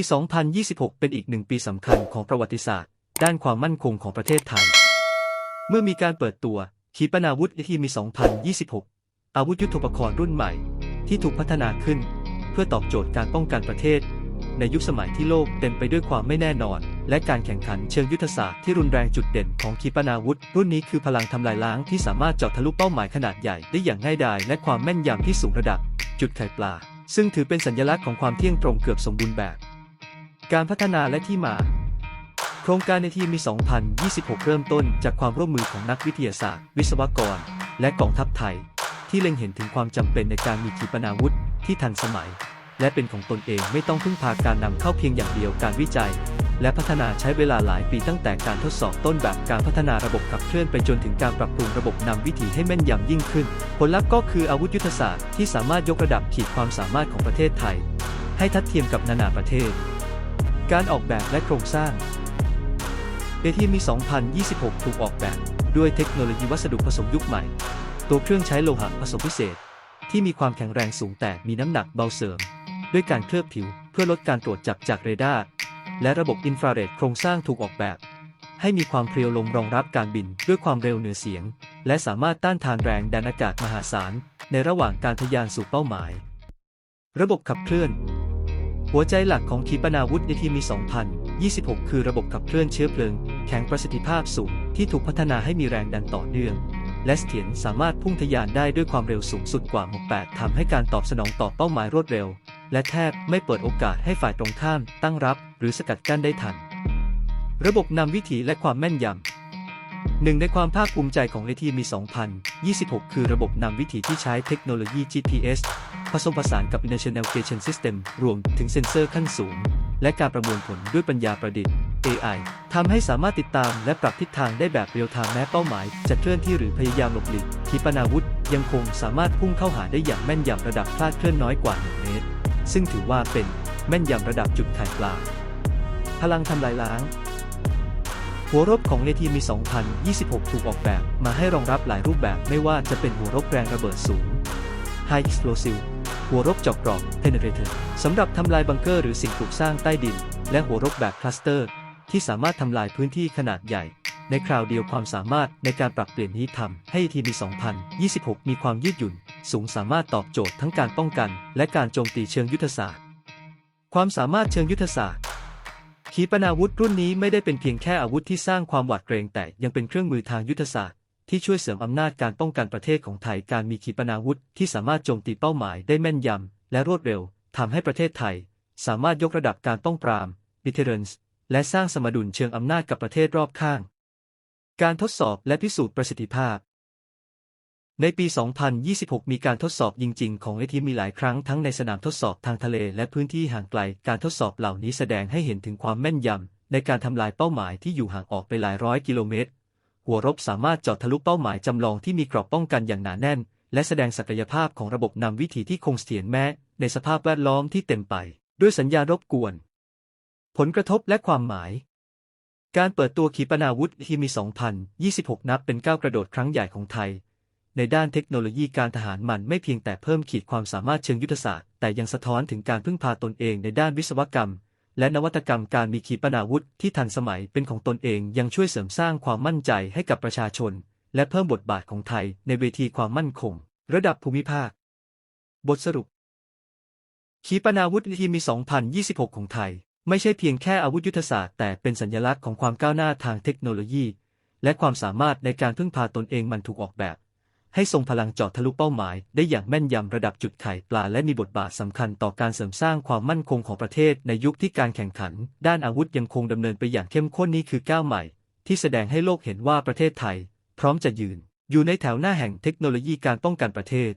ปี 2026 เป็นอีกหนึ่งปีสำคัญของประวัติศาสตร์ ด้านความมั่นคงของประเทศไทย เมื่อมีการเปิดตัวขีปนาวุธที่มี 2026 อาวุธยุทโธปกรณ์รุ่นใหม่ ที่ถูกพัฒนาขึ้น เพื่อตอบโจทย์การป้องกันประเทศ ในยุคสมัยที่โลกเต็มไปด้วยความไม่แน่นอน และการแข่งขันเชิงยุทธศาสตร์ที่รุนแรงจุดเด่นของขีปนาวุธ รุ่นนี้คือพลังทำลายล้างที่สามารถเจาะทะลุเป้าหมายขนาดใหญ่ได้อย่างง่ายดายและความแม่นยำที่สูงระดับ จุดไข่ปลา ซึ่งถือเป็นสัญลักษณ์ของความเที่ยงตรงเกือบสมบูรณ์แบบ การพัฒนาและที่มา โครงการในทีมมี 2026 เริ่มต้นจากความร่วมมือของนักวิทยาศาสตร์ วิศวกร และกองทัพไทย ที่เล็งเห็นถึงความจำเป็นในการมีขีปนาวุธที่ทันสมัย และเป็นของตนเองไม่ต้องพึ่งพาการนำเข้าเพียงอย่างเดียวการวิจัย และพัฒนาใช้เวลาหลายปีตั้งแต่การทดสอบต้นแบบการพัฒนาระบบขับเคลื่อนไปจนถึงการปรับปรุงระบบนำวิถีให้แม่นยำยิ่งขึ้น ผลลัพธ์ก็คืออาวุธยุทธศาสตร์ที่สามารถยกระดับขีดความสามารถของประเทศไทย ให้ทัดเทียมกับนานาประเทศ การออกแบบและโครงสร้างเอทีมี2026 ถูกออกแบบด้วยเทคโนโลยีวัสดุผสมยุคใหม่ ตัวเครื่องใช้โลหะผสมพิเศษ ที่มีความแข็งแรงสูงแต่มีน้ำหนักเบาเสริม ด้วยการเคลือบผิวเพื่อลดการตรวจจับจากเรดาร์และระบบอินฟราเรดโครงสร้างถูกออกแบบ ให้มีความเพรียวลมรองรับการบินด้วยความเร็วเหนือเสียง และสามารถต้านทานแรงดันอากาศมหาศาลในระหว่างการทะยานสู่เป้าหมาย ระบบขับเคลื่อน หัวใจหลักของขีปนาวุธในทีมี 2026 คือระบบขับเคลื่อนเชื้อเพลิง แข็งประสิทธิภาพสูง ที่ถูกพัฒนาให้มีแรงดันต่อเนื่อง และเสถียรสามารถพุ่งทะยานได้ด้วยความเร็วสูงสุดกว่า Mach 8ทำให้การตอบสนองต่อเป้าหมายรวดเร็ว และแทบไม่เปิดโอกาสให้ฝ่ายตรงข้าม ตั้งรับ หรือสกัดกั้นได้ทัน ระบบนำวิถีและความแม่นยำ หนึ่งในความภาคภูมิใจของ AT มี 2026 คือระบบนำวิถีที่ใช้เทคโนโลยี GPS ผสมผสานกับ International Navigation System รวมถึงเซ็นเซอร์ขั้นสูง และการประมวลผลด้วยปัญญาประดิษฐ์ AI ทำให้สามารถติดตามและปรับทิศทางได้แบบเรียลไทม์แม้เป้าหมาย จะเคลื่อนที่หรือพยายามหลบหลีกขีปนาวุธ ยังคงสามารถพุ่งเข้าหาได้อย่างแม่นยำระดับคลาดเคลื่อนน้อยกว่า 1 เมตร ซึ่งถือว่าเป็นแม่นยำระดับจุดไข่ปลาพลังทำลายล้าง หัวรบของเนทีมี 2026 ถูกออกแบบมาให้รองรับหลายรูปแบบไม่ว่าจะเป็นหัวรบแรงระเบิดสูง High Explosive หัวรบเจาะกรอบ Penetrator สำหรับทำลายบังเกอร์หรือสิ่งปลูกสร้างใต้ดิน และหัวรบแบบคลัสเตอร์ที่สามารถทำลายพื้นที่ขนาดใหญ่ ในคราวเดียวความสามารถในการปรับเปลี่ยนนี้ทำให้ทีมี2026 มีความยืดหยุ่น สูงสามารถตอบโจทย์ทั้งการป้องกัน และการโจมตีเชิงยุทธศาสตร์ ความสามารถเชิงยุทธศาสตร์ ขีปนาวุธรุ่นนี้ไม่ได้เป็นเพียงแค่อาวุธที่สร้างความหวาดเกรงแต่ยังเป็นเครื่องมือทางยุทธศาสตร์ ที่ช่วยเสริมอำนาจการป้องกันประเทศของไทยการมีขีปนาวุธที่สามารถโจมตีเป้าหมายได้แม่นยำและรวดเร็วทำให้ประเทศไทย สามารถยกระดับการป้องปราม deterrence และสร้างสมดุลเชิงอำนาจกับประเทศรอบข้าง การทดสอบและพิสูจน์ประสิทธิภาพ ในปี 2026 มีการทดสอบจริงๆของเอทีมีหลายครั้งทั้งในสนามทดสอบทางทะเลและพื้นที่ห่างไกล การทดสอบเหล่านี้แสดงให้เห็นถึงความแม่นยำในการทำลายเป้าหมายที่อยู่ห่างออกไปหลายร้อยกิโลเมตร หัวรบสามารถเจาะทะลุเป้าหมายจำลองที่มีกรอบป้องกันอย่างหนาแน่น และแสดงศักยภาพของระบบนำวิถีที่คงเสถียรแม้ ในสภาพแวดล้อมที่เต็มไป ด้วยสัญญาณรบกวน ผลกระทบและความหมายการเปิดตัวขีปนาวุธที่มี 2026 นับเป็นก้าวกระโดดครั้งใหญ่ของไทย ในด้านเทคโนโลยีการทหารมันไม่เพียงแต่เพิ่มขีดความสามารถเชิงยุทธศาสตร์ แต่ยังสะท้อนถึงการพึ่งพาตนเองในด้านวิศวกรรม และนวัตกรรมการมีขีปนาวุธที่ทันสมัยเป็นของตนเองยังช่วยเสริมสร้างความมั่นใจให้กับประชาชน และเพิ่มบทบาทของไทยในเวทีความมั่นคง ระดับภูมิภาค บทสรุป ขีปนาวุธที่มี 2026 ของไทย ไม่ใช่เพียงแค่อาวุธยุทธศาสตร์แต่เป็นสัญลักษณ์ของความก้าวหน้าทางเทคโนโลยี และความสามารถในการพึ่งพาตนเองมันถูกออกแบบ ให้ทรงพลังเจาะทะลุเป้าหมาย ได้อย่างแม่นยำระดับจุดไข่ปลาและมีบทบาทสำคัญต่อการเสริมสร้างความมั่นคงของประเทศในยุคที่การแข่งขัน ด้านอาวุธยังคงดำเนินไปอย่างเข้มข้นนี้คือก้าวใหม่ ที่แสดงให้โลกเห็นว่าประเทศไทย พร้อมจะยืน อยู่ในแถวหน้าแห่งเทคโนโลยีการป้องกันประเทศ